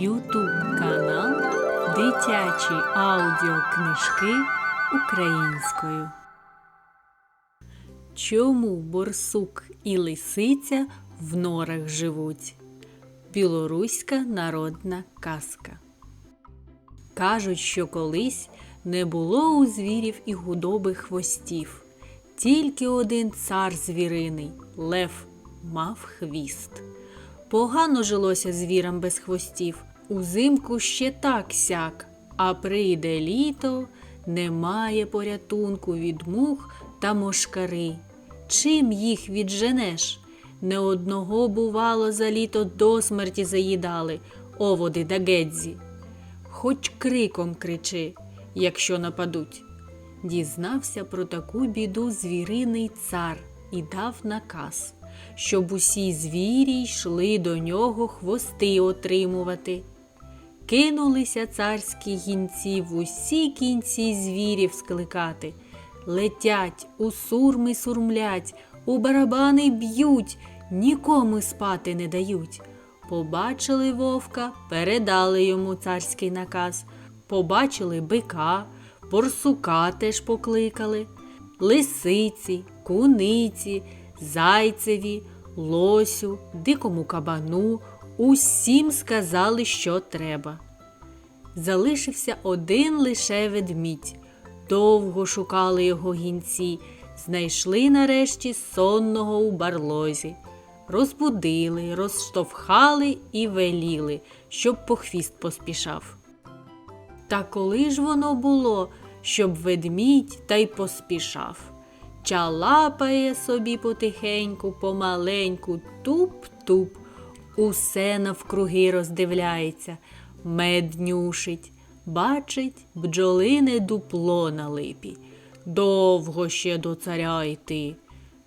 Ютуб канал Дитячі аудіокнижки українською. Чому борсук і лисиця в норах живуть? Білоруська народна казка. Кажуть, що колись не було у звірів і худоби хвостів. Тільки один цар звіриний, лев, мав хвіст. Погано жилося звірам без хвостів. Узимку ще так сяк, а прийде літо, немає порятунку від мух та мошкари. Чим їх відженеш? Не одного, бувало, за літо до смерті заїдали оводи да гедзі. Хоч криком кричи, якщо нападуть. Дізнався про таку біду звіриний цар і дав наказ, щоб усі звірі йшли до нього хвости отримувати. Кинулися царські гінці в усі кінці звірів скликати. Летять, у сурми сурмлять, у барабани б'ють, нікому спати не дають. Побачили вовка, передали йому царський наказ. Побачили бика, борсука теж покликали, лисиці, куниці, зайцеві, лосю, дикому кабану. Усім сказали, що треба. Залишився один лише ведмідь. Довго шукали його гінці, знайшли нарешті сонного у барлозі. Розбудили, розштовхали і веліли, щоб по хвіст поспішав. Та коли ж воно було, щоб ведмідь та й поспішав? Чалапає собі потихеньку, помаленьку, туп-туп, усе навкруги роздивляється, мед нюшить, бачить бджолине дупло на липі. Довго ще до царя йти.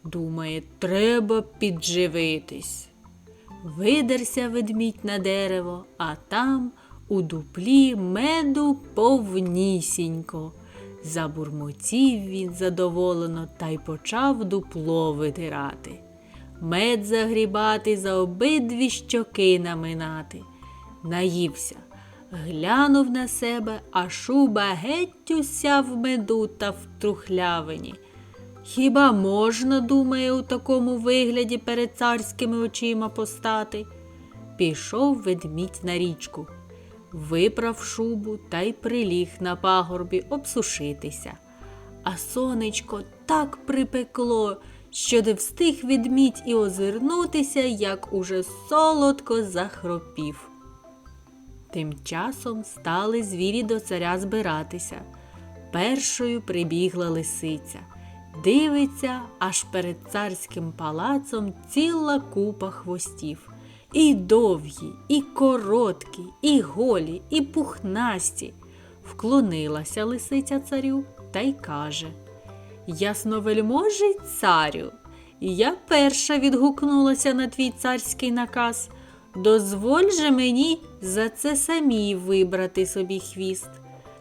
Думає, треба підживитись. Видерся ведмідь на дерево, а там у дуплі меду повнісінько. Забурмотів він задоволено та й почав дупло видирати. Мед загрібати за обидві щоки наминати. Наївся, глянув на себе, а шуба геть уся в меду та в трухлявині. Хіба можна, думає, у такому вигляді перед царськими очима постати? Пішов ведмідь на річку, виправ шубу та й приліг на пагорбі обсушитися. А сонечко так припекло, що не встиг ведмідь і озирнутися, як уже солодко захропів. Тим часом стали звірі до царя збиратися. Першою прибігла лисиця. Дивиться, аж перед царським палацом ціла купа хвостів. І довгі, і короткі, і голі, і пухнасті. Вклонилася лисиця царю та й каже Ясновельможий царю, я перша відгукнулася на твій царський наказ. Дозволь же мені за це самій вибрати собі хвіст.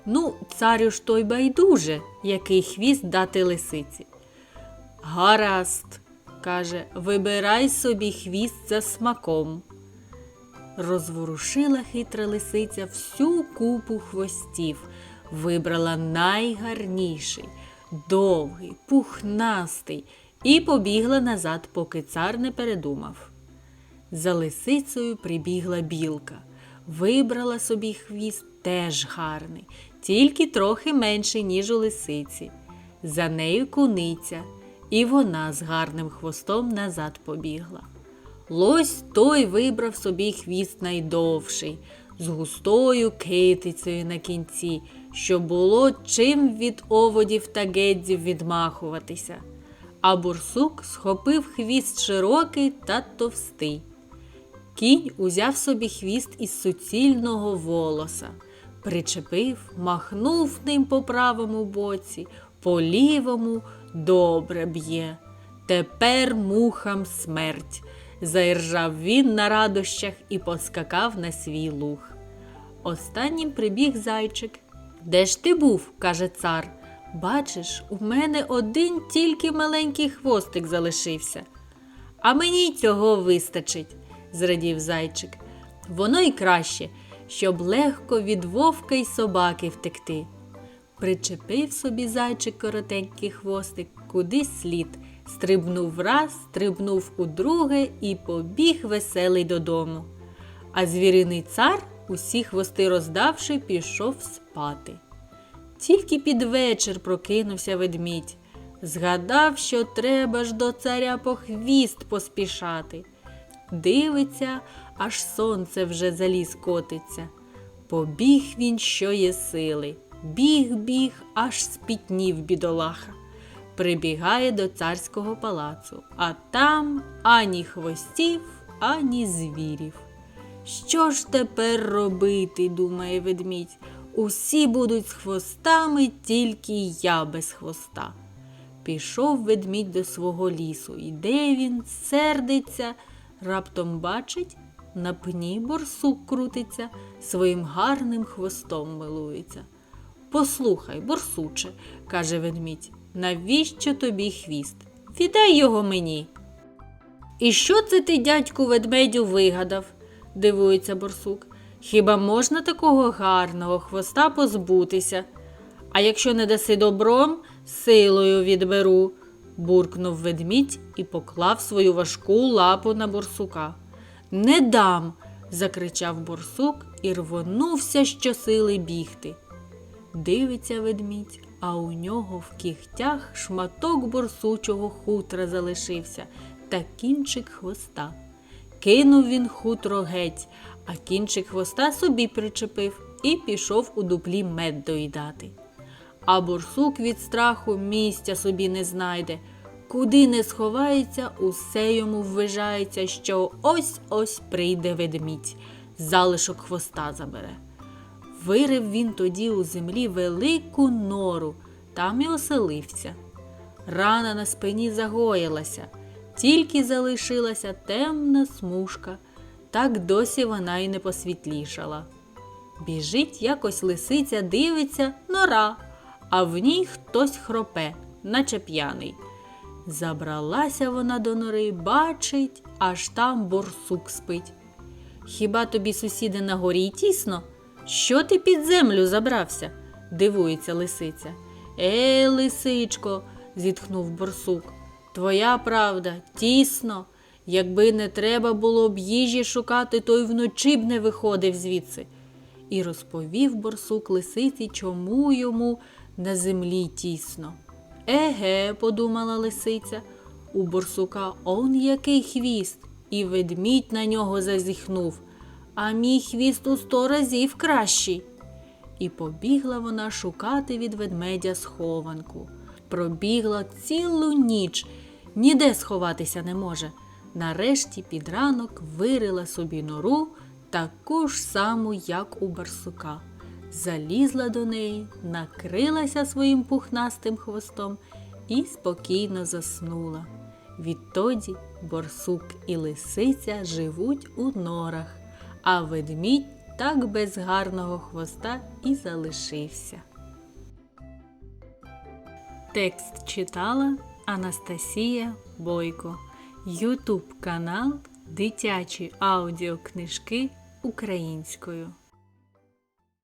Ну, царю ж той байдуже, який хвіст дати лисиці. Гаразд, каже, вибирай собі хвіст за смаком. Розворушила хитра лисиця всю купу хвостів, вибрала найгарніший, довгий, пухнастий і побігла назад, поки цар не передумав. За лисицею прибігла білка, вибрала собі хвіст теж гарний, тільки трохи менший, ніж у лисиці. За нею куниця, і вона з гарним хвостом назад побігла. Лось той вибрав собі хвіст найдовший, з густою китицею на кінці, щоб було чим від оводів та гедзів відмахуватися. А бурсук схопив хвіст широкий та товстий. Кінь узяв собі хвіст із суцільного волоса, причепив, махнув ним по правому боці, по лівому добре б'є. Тепер мухам смерть. Заіржав він на радощах і поскакав на свій луг. Останнім прибіг зайчик. Де ж ти був? каже цар. Бачиш, у мене один тільки маленький хвостик залишився. А мені цього вистачить, зрадів зайчик. Воно й краще. щоб легко від вовка й собаки втекти. Причепив собі зайчик коротенький хвостик, куди слід, стрибнув раз, стрибнув у друге і побіг веселий додому. А звіриний цар, усі хвости роздавши, пішов спати. Тільки під вечір прокинувся ведмідь. Згадав, що треба ж до царя по хвіст поспішати. Дивиться, аж сонце вже за ліс котиться. Побіг він, що є сили. Біг, біг, аж спітнів бідолаха. Прибігає до царського палацу, а там ані хвостів, ані звірів. Що ж тепер робити, думає ведмідь. Усі будуть з хвостами, тільки я без хвоста. Пішов ведмідь до свого лісу, іде він, сердиться, раптом бачить, на пні борсук крутиться, своїм гарним хвостом милується. Послухай, борсуче, каже ведмідь, навіщо тобі хвіст? Віддай його мені. І що це ти, дядьку ведмедю, вигадав? дивується борсук. Хіба можна такого гарного хвоста позбутися? А якщо не даси добром, силою відберу, буркнув ведмідь і поклав свою важку лапу на борсука. Не дам. закричав борсук і рвонувся щосили бігти. Дивиться ведмідь, а у нього в кігтях шматок борсучого хутра залишився та кінчик хвоста. Кинув він хутро геть, а кінчик хвоста собі причепив і пішов у дуплі мед доїдати. А борсук від страху місця собі не знайде. Куди не сховається, усе йому ввижається, що ось ось прийде ведмідь, залишок хвоста забере. Вирив він тоді у землі велику нору, там і оселився. Рана на спині загоїлася, тільки залишилася темна смужка, так досі вона й не посвітлішала. Біжить якось лисиця, дивиться, нора, а в ній хтось хропе, наче п'яний. Забралася вона до нори, бачить, аж там борсук спить. Хіба тобі, сусіди, на горі тісно? Що ти під землю забрався? дивується лисиця. Е, лисичко, зітхнув борсук. Твоя правда, тісно. Якби не треба було б їжі шукати, то й вночі б не виходив звідси. І розповів борсук лисиці, чому йому на землі тісно. Еге, подумала лисиця, у борсука он який хвіст, і ведмідь на нього зазіхнув, а мій хвіст у сто разів кращий. І побігла вона шукати від ведмедя схованку. Пробігла цілу ніч, ніде сховатися не може. Нарешті під ранок вирила собі нору, таку ж саму, як у барсука. Залізла до неї, накрилася своїм пухнастим хвостом і спокійно заснула. Відтоді борсук і лисиця живуть у норах, а ведмідь так без гарного хвоста і залишився. Текст читала Анастасія Бойко. Ютуб канал Дитячі аудіокнижки українською.